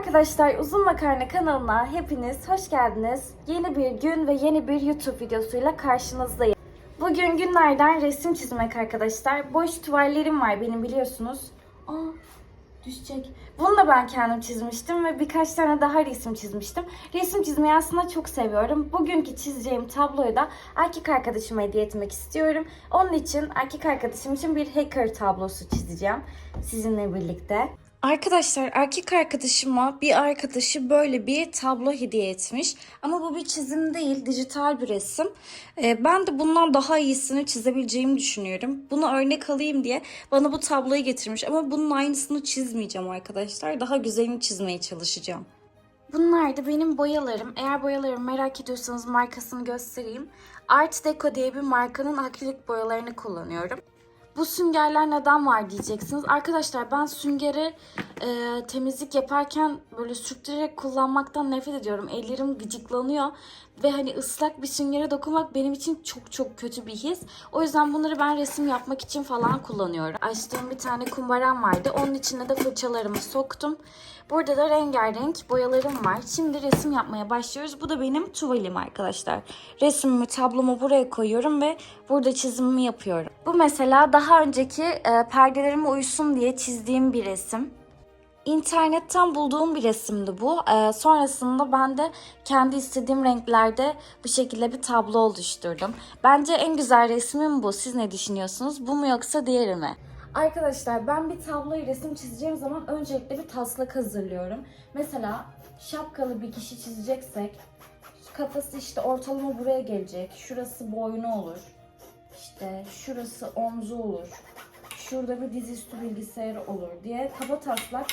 arkadaşlar Uzun Makarna kanalına hepiniz hoş geldiniz. Yeni bir gün ve yeni bir YouTube videosuyla karşınızdayım. Bugün günlerden resim çizmek arkadaşlar. Boş tuvallerim var benim biliyorsunuz. Aa düşecek. Bunu da ben kendim çizmiştim ve birkaç tane daha resim çizmiştim. Resim çizmeyi aslında çok seviyorum. Bugünkü çizeceğim tabloyu da erkek arkadaşıma hediye etmek istiyorum. Onun için erkek arkadaşım için bir hacker tablosu çizeceğim sizinle birlikte. Arkadaşlar erkek arkadaşıma bir arkadaşı böyle bir tablo hediye etmiş. Ama bu bir çizim değil, dijital bir resim. Ee, ben de bundan daha iyisini çizebileceğimi düşünüyorum. Bunu örnek alayım diye bana bu tabloyu getirmiş. Ama bunun aynısını çizmeyeceğim arkadaşlar. Daha güzelini çizmeye çalışacağım. Bunlar da benim boyalarım. Eğer boyalarımı merak ediyorsanız markasını göstereyim. Art Deco diye bir markanın akrilik boyalarını kullanıyorum. Bu süngerler neden var diyeceksiniz. Arkadaşlar ben süngeri e, temizlik yaparken böyle sürttürerek kullanmaktan nefret ediyorum. Ellerim gıcıklanıyor ve hani ıslak bir süngere dokunmak benim için çok çok kötü bir his. O yüzden bunları ben resim yapmak için falan kullanıyorum. Açtığım bir tane kumbaram vardı. Onun içine de fırçalarımı soktum. Burada da rengarenk boyalarım var. Şimdi resim yapmaya başlıyoruz. Bu da benim tuvalim arkadaşlar. Resmimi, tablomu buraya koyuyorum ve burada çizimimi yapıyorum. Bu mesela daha önceki e, perdelerime uysun diye çizdiğim bir resim. İnternetten bulduğum bir resimdi bu. Ee, sonrasında ben de kendi istediğim renklerde bu şekilde bir tablo oluşturdum. Bence en güzel resmim bu. Siz ne düşünüyorsunuz? Bu mu yoksa diğeri mi? Arkadaşlar ben bir tabloyu resim çizeceğim zaman öncelikle bir taslak hazırlıyorum. Mesela şapkalı bir kişi çizeceksek kafası işte ortalama buraya gelecek. Şurası boynu olur. İşte şurası omzu olur. Şurada bir dizüstü bilgisayarı olur diye kaba taslak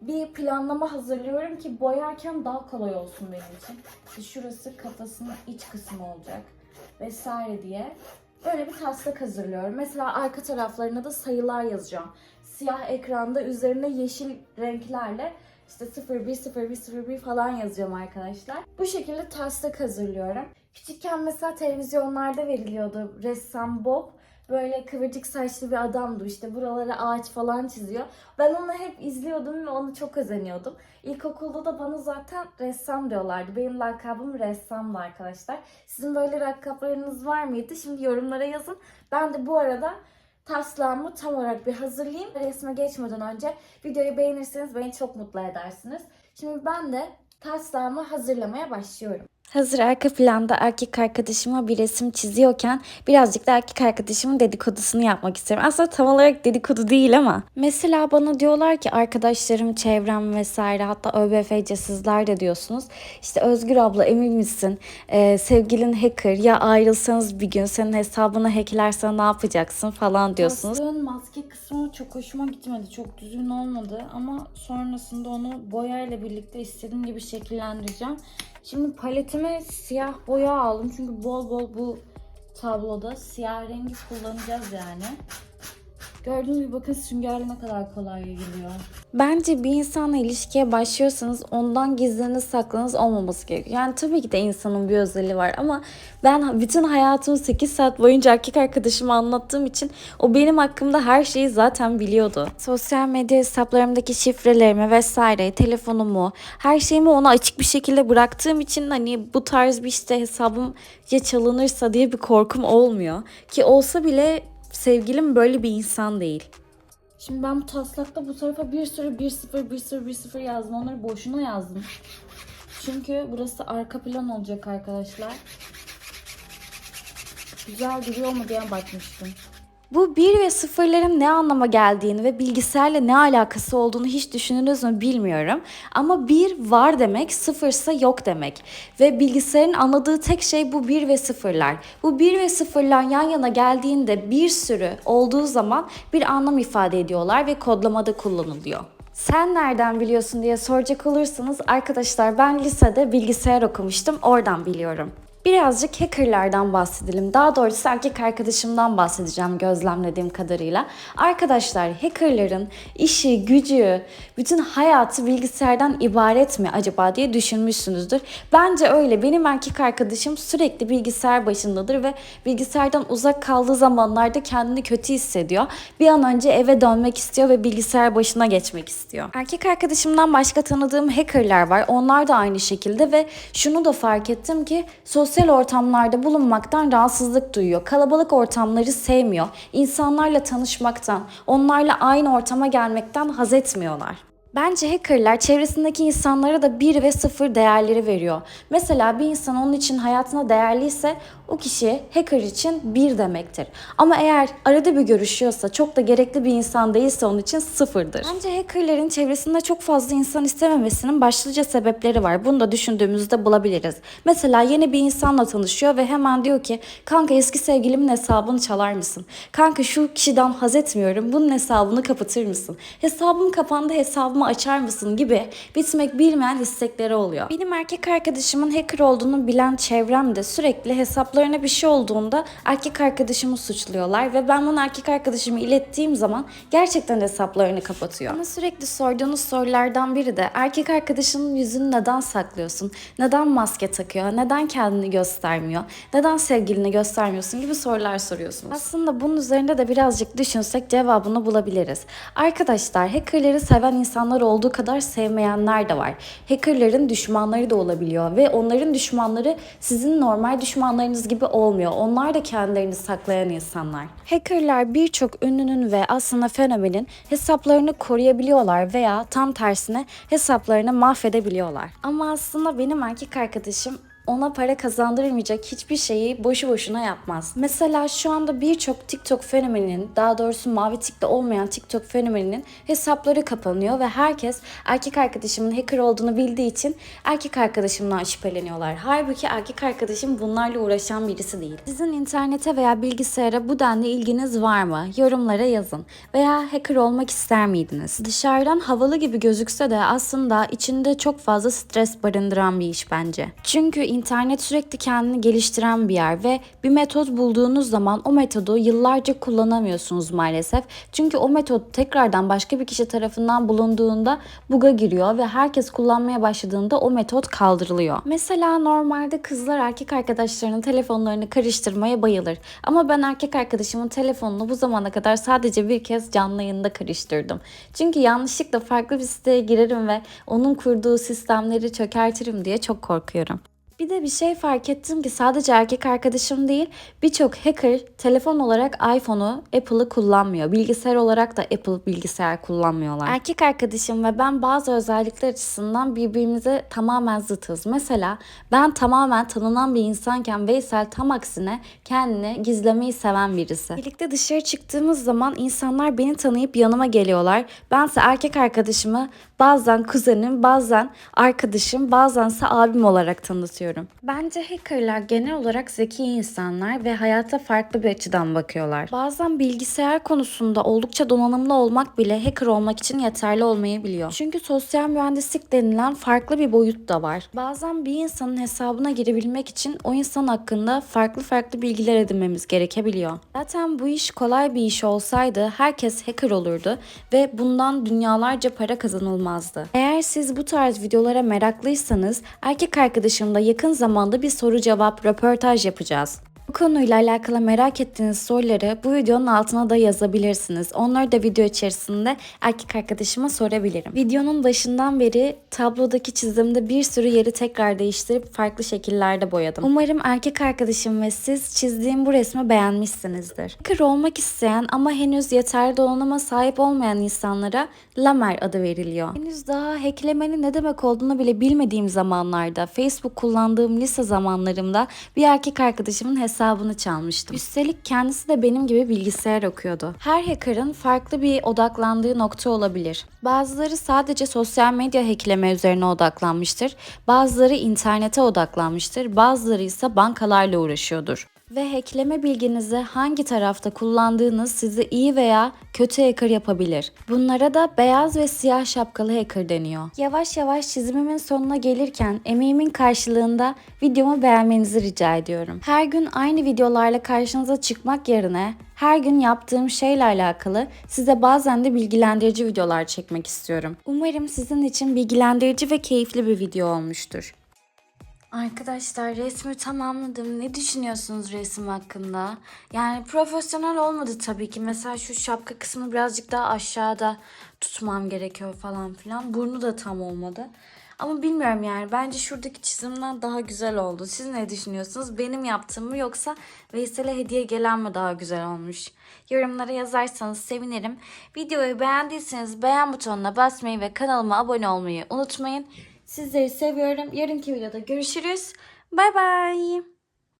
bir planlama hazırlıyorum ki boyarken daha kolay olsun benim için. İşte şurası kafasının iç kısmı olacak vesaire diye. Böyle bir taslak hazırlıyorum. Mesela arka taraflarına da sayılar yazacağım. Siyah ekranda üzerine yeşil renklerle işte 01, 01, 01 falan yazacağım arkadaşlar. Bu şekilde taslak hazırlıyorum. Küçükken mesela televizyonlarda veriliyordu ressam Bob böyle kıvırcık saçlı bir adamdı işte buralara ağaç falan çiziyor. Ben onu hep izliyordum ve onu çok özeniyordum. İlkokulda da bana zaten ressam diyorlardı. Benim lakabım ressamdı arkadaşlar. Sizin böyle lakaplarınız var mıydı? Şimdi yorumlara yazın. Ben de bu arada taslağımı tam olarak bir hazırlayayım. Resme geçmeden önce videoyu beğenirseniz beni çok mutlu edersiniz. Şimdi ben de taslağımı hazırlamaya başlıyorum. Hazır arka planda erkek arkadaşıma bir resim çiziyorken birazcık da erkek arkadaşımın dedikodusunu yapmak istiyorum. Aslında tam olarak dedikodu değil ama. Mesela bana diyorlar ki arkadaşlarım, çevrem vesaire hatta ÖBFC sizler de diyorsunuz. İşte Özgür abla emin misin? Ee, sevgilin hacker ya ayrılsanız bir gün senin hesabını hacklerse ne yapacaksın falan diyorsunuz. Maskın maske kısmı çok hoşuma gitmedi. Çok düzgün olmadı ama sonrasında onu boyayla birlikte istediğim gibi şekillendireceğim. Şimdi paletime siyah boya aldım çünkü bol bol bu tabloda siyah rengi kullanacağız yani. Gördüğünüz gibi bakın süngerle ne kadar kolay yayılıyor. Bence bir insanla ilişkiye başlıyorsanız ondan gizliniz saklınız olmaması gerekiyor. Yani tabii ki de insanın bir özelliği var ama ben bütün hayatımı 8 saat boyunca erkek arkadaşıma anlattığım için o benim hakkımda her şeyi zaten biliyordu. Sosyal medya hesaplarımdaki şifrelerimi vesaire, telefonumu, her şeyimi ona açık bir şekilde bıraktığım için hani bu tarz bir işte hesabım ya çalınırsa diye bir korkum olmuyor. Ki olsa bile sevgilim böyle bir insan değil. Şimdi ben bu taslakta bu tarafa bir sürü 1 0 1 0 1 0 yazdım. Onları boşuna yazdım. Çünkü burası arka plan olacak arkadaşlar. Güzel duruyor mu diye bakmıştım. Bu bir ve sıfırların ne anlama geldiğini ve bilgisayarla ne alakası olduğunu hiç düşündünüz mü bilmiyorum. Ama bir var demek, sıfırsa yok demek. Ve bilgisayarın anladığı tek şey bu bir ve sıfırlar. Bu bir ve sıfırlar yan yana geldiğinde bir sürü olduğu zaman bir anlam ifade ediyorlar ve kodlamada kullanılıyor. Sen nereden biliyorsun diye soracak olursanız arkadaşlar ben lisede bilgisayar okumuştum oradan biliyorum. Birazcık hackerlardan bahsedelim. Daha doğrusu erkek arkadaşımdan bahsedeceğim gözlemlediğim kadarıyla. Arkadaşlar hackerların işi, gücü, bütün hayatı bilgisayardan ibaret mi acaba diye düşünmüşsünüzdür. Bence öyle. Benim erkek arkadaşım sürekli bilgisayar başındadır ve bilgisayardan uzak kaldığı zamanlarda kendini kötü hissediyor. Bir an önce eve dönmek istiyor ve bilgisayar başına geçmek istiyor. Erkek arkadaşımdan başka tanıdığım hackerlar var. Onlar da aynı şekilde ve şunu da fark ettim ki sosyal ortamlarda bulunmaktan rahatsızlık duyuyor. Kalabalık ortamları sevmiyor. İnsanlarla tanışmaktan, onlarla aynı ortama gelmekten haz etmiyorlar. Bence hackerlar çevresindeki insanlara da 1 ve 0 değerleri veriyor. Mesela bir insan onun için hayatına değerliyse o kişi hacker için 1 demektir. Ama eğer arada bir görüşüyorsa, çok da gerekli bir insan değilse onun için sıfırdır. Bence hackerların çevresinde çok fazla insan istememesinin başlıca sebepleri var. Bunu da düşündüğümüzde bulabiliriz. Mesela yeni bir insanla tanışıyor ve hemen diyor ki kanka eski sevgilimin hesabını çalar mısın? Kanka şu kişiden haz etmiyorum bunun hesabını kapatır mısın? Hesabım kapandı hesabımı açar mısın gibi bitmek bilmeyen istekleri oluyor. Benim erkek arkadaşımın hacker olduğunu bilen çevremde sürekli hesaplarına bir şey olduğunda erkek arkadaşımı suçluyorlar ve ben bunu erkek arkadaşıma ilettiğim zaman gerçekten hesaplarını kapatıyor. Ama sürekli sorduğunuz sorulardan biri de erkek arkadaşının yüzünü neden saklıyorsun? Neden maske takıyor? Neden kendini göstermiyor? Neden sevgilini göstermiyorsun gibi sorular soruyorsunuz. Aslında bunun üzerinde de birazcık düşünsek cevabını bulabiliriz. Arkadaşlar hackerları seven insanlar olduğu kadar sevmeyenler de var. Hackerların düşmanları da olabiliyor ve onların düşmanları sizin normal düşmanlarınız gibi olmuyor. Onlar da kendilerini saklayan insanlar. Hackerlar birçok ünlünün ve aslında fenomenin hesaplarını koruyabiliyorlar veya tam tersine hesaplarını mahvedebiliyorlar. Ama aslında benim erkek arkadaşım ona para kazandırmayacak hiçbir şeyi boşu boşuna yapmaz. Mesela şu anda birçok TikTok fenomeninin, daha doğrusu mavi tikte olmayan TikTok fenomeninin hesapları kapanıyor ve herkes erkek arkadaşımın hacker olduğunu bildiği için erkek arkadaşımdan şüpheleniyorlar. Halbuki erkek arkadaşım bunlarla uğraşan birisi değil. Sizin internete veya bilgisayara bu denli ilginiz var mı? Yorumlara yazın. Veya hacker olmak ister miydiniz? Dışarıdan havalı gibi gözükse de aslında içinde çok fazla stres barındıran bir iş bence. Çünkü internet sürekli kendini geliştiren bir yer ve bir metot bulduğunuz zaman o metodu yıllarca kullanamıyorsunuz maalesef. Çünkü o metot tekrardan başka bir kişi tarafından bulunduğunda buga giriyor ve herkes kullanmaya başladığında o metot kaldırılıyor. Mesela normalde kızlar erkek arkadaşlarının telefonlarını karıştırmaya bayılır. Ama ben erkek arkadaşımın telefonunu bu zamana kadar sadece bir kez canlı yayında karıştırdım. Çünkü yanlışlıkla farklı bir siteye girerim ve onun kurduğu sistemleri çökertirim diye çok korkuyorum. Bir de bir şey fark ettim ki sadece erkek arkadaşım değil birçok hacker telefon olarak iPhone'u Apple'ı kullanmıyor. Bilgisayar olarak da Apple bilgisayar kullanmıyorlar. Erkek arkadaşım ve ben bazı özellikler açısından birbirimize tamamen zıtız. Mesela ben tamamen tanınan bir insanken Veysel tam aksine kendini gizlemeyi seven birisi. Birlikte dışarı çıktığımız zaman insanlar beni tanıyıp yanıma geliyorlar. Bense erkek arkadaşımı bazen kuzenim, bazen arkadaşım, bazense abim olarak tanıtıyorum. Bence hackerlar genel olarak zeki insanlar ve hayata farklı bir açıdan bakıyorlar. Bazen bilgisayar konusunda oldukça donanımlı olmak bile hacker olmak için yeterli olmayabiliyor. Çünkü sosyal mühendislik denilen farklı bir boyut da var. Bazen bir insanın hesabına girebilmek için o insan hakkında farklı farklı bilgiler edinmemiz gerekebiliyor. Zaten bu iş kolay bir iş olsaydı herkes hacker olurdu ve bundan dünyalarca para kazanılmazdı. Eğer siz bu tarz videolara meraklıysanız erkek arkadaşımla yakın zamanda bir soru cevap röportaj yapacağız. Bu konuyla alakalı merak ettiğiniz soruları bu videonun altına da yazabilirsiniz. Onları da video içerisinde erkek arkadaşıma sorabilirim. Videonun başından beri tablodaki çizimde bir sürü yeri tekrar değiştirip farklı şekillerde boyadım. Umarım erkek arkadaşım ve siz çizdiğim bu resmi beğenmişsinizdir. Hacker olmak isteyen ama henüz yeterli donanıma sahip olmayan insanlara Lamer adı veriliyor. Henüz daha hacklemenin ne demek olduğunu bile bilmediğim zamanlarda Facebook kullandığım lise zamanlarımda bir erkek arkadaşımın hesabını çalmıştım. Üstelik kendisi de benim gibi bilgisayar okuyordu. Her hacker'ın farklı bir odaklandığı nokta olabilir. Bazıları sadece sosyal medya hackleme üzerine odaklanmıştır. Bazıları internete odaklanmıştır. Bazıları ise bankalarla uğraşıyordur. Ve hackleme bilginizi hangi tarafta kullandığınız sizi iyi veya kötü hacker yapabilir. Bunlara da beyaz ve siyah şapkalı hacker deniyor. Yavaş yavaş çizimimin sonuna gelirken emeğimin karşılığında videomu beğenmenizi rica ediyorum. Her gün aynı videolarla karşınıza çıkmak yerine her gün yaptığım şeyle alakalı size bazen de bilgilendirici videolar çekmek istiyorum. Umarım sizin için bilgilendirici ve keyifli bir video olmuştur. Arkadaşlar resmi tamamladım. Ne düşünüyorsunuz resim hakkında? Yani profesyonel olmadı tabii ki. Mesela şu şapka kısmını birazcık daha aşağıda tutmam gerekiyor falan filan. Burnu da tam olmadı. Ama bilmiyorum yani. Bence şuradaki çizimden daha güzel oldu. Siz ne düşünüyorsunuz? Benim yaptığım mı yoksa Veysel'e hediye gelen mi daha güzel olmuş? Yorumlara yazarsanız sevinirim. Videoyu beğendiyseniz beğen butonuna basmayı ve kanalıma abone olmayı unutmayın. Sizleri seviyorum. Yarınki videoda görüşürüz. Bay bay.